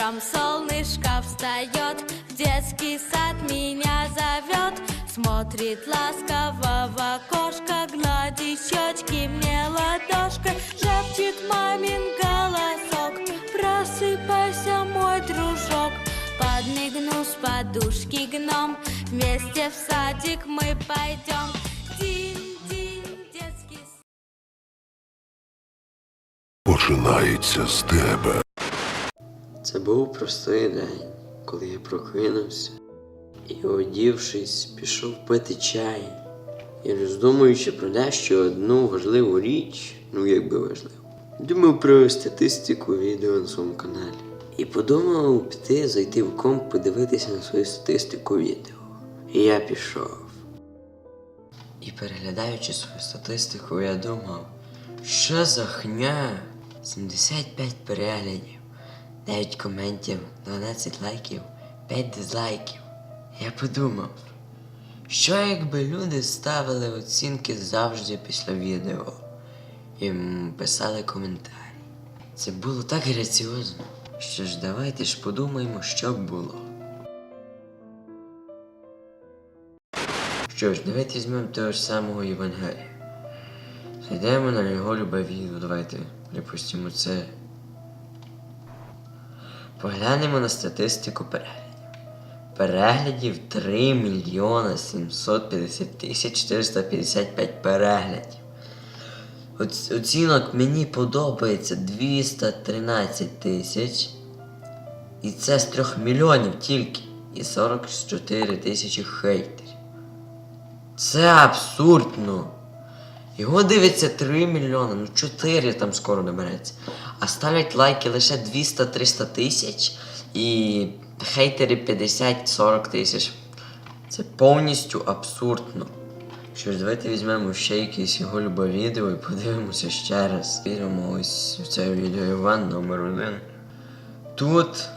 Утром солнышко встает, в детский сад меня зовет. Смотрит ласково в окошко, гладит щечки мне ладошкой. Шепчет мамин голосок, просыпайся, мой дружок. Подмигнул с подушки гном, вместе в садик мы пойдем. Починається з тебе. Це був простий день, коли я прокинувся і, одівшись, пішов пити чай. І роздумуючи про дещо одну важливу річ, ну якби важливу, думав про статистику відео на своєму каналі. І подумав піти, зайти в комп, подивитися на свою статистику відео. І я пішов. І переглядаючи свою статистику, я думав, що за хня? 75 переглядів, 9 коментів, 12 лайків, 5 дизлайків. Я подумав, що якби люди ставили оцінки завжди після відео і писали коментарі. Це було так граціозно. Що ж, давайте ж подумаємо, що б було. Що ж, давайте візьмемо того ж самого Євангелія. Зайдемо на його любе відео. Давайте припустимо це. Поглянемо на статистику переглядів. Переглядів 3 мільйона 750 тисяч 455 переглядів. Оц- Оцінок мені подобається 213 тисяч. І це з 3 мільйонів тільки. І 44 тисячі хейтерів. Це абсурдно. Його дивиться 3 мільйони, ну 4 там скоро набереться. А ставлять лайки лише 200-300 тисяч і хейтери 50-40 тисяч. Це повністю абсурдно. Що ж, давайте візьмемо ще якесь його любе відео і подивимося ще раз. Візьмемо ось в це відео Іван номер один. Тут.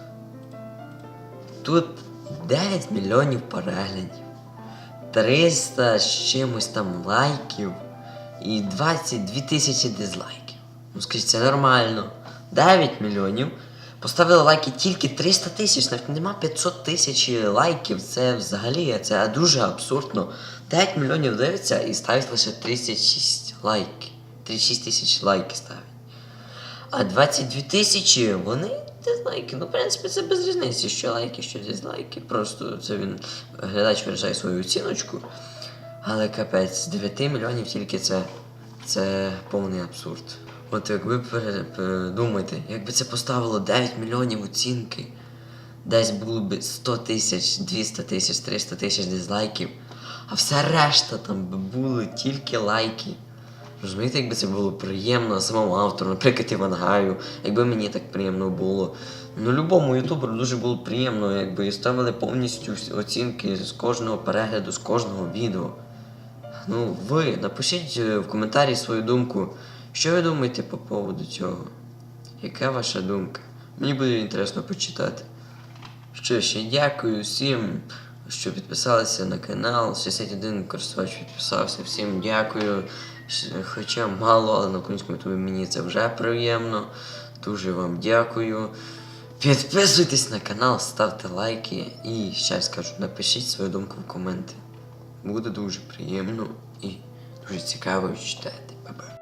Тут 9 мільйонів переглядів. 300 з чимось там лайків і 22 тисячі дизлайків. Ну скажіть, це нормально. 9 мільйонів. Поставили лайки тільки 300 тисяч, навіть нема 500 тисяч лайків. Це взагалі це дуже абсурдно. 9 мільйонів дивиться і ставить лише 36 лайків. 36 тисяч лайків ставить. А 22 тисячі вони дизлайки. Ну, в принципі, це без різниці, що лайки, що дизлайки. Просто це він глядач виражає свою оціночку. Але капець, з 9 мільйонів тільки це, це повний абсурд. От якби подумайте, якби це поставило 9 мільйонів оцінки, десь було б 100 тисяч, 200 тисяч, 300 тисяч дизлайків, а все решта там би були тільки лайки. Розумієте, якби це було приємно самому автору, наприклад, Івангаю, якби мені так приємно було. Ну, любому ютуберу дуже було всі якби ставили повністю оцінки з кожного перегляду, з кожного відео. Ну, ви напишіть е, в коментарі свою думку, що ви думаєте по поводу цього? Яка ваша думка? Мені буде інтересно почитати. Що я дякую всім, що підписалися на канал. 61 користувач підписався. Всім дякую. Хоча мало, але на українському ютубі мені це вже приємно. Дуже вам дякую. Підписуйтесь на канал, ставте лайки і ще раз кажу, напишіть свою думку в коменти буде дуже приємно і дуже цікаво читати. Па-па.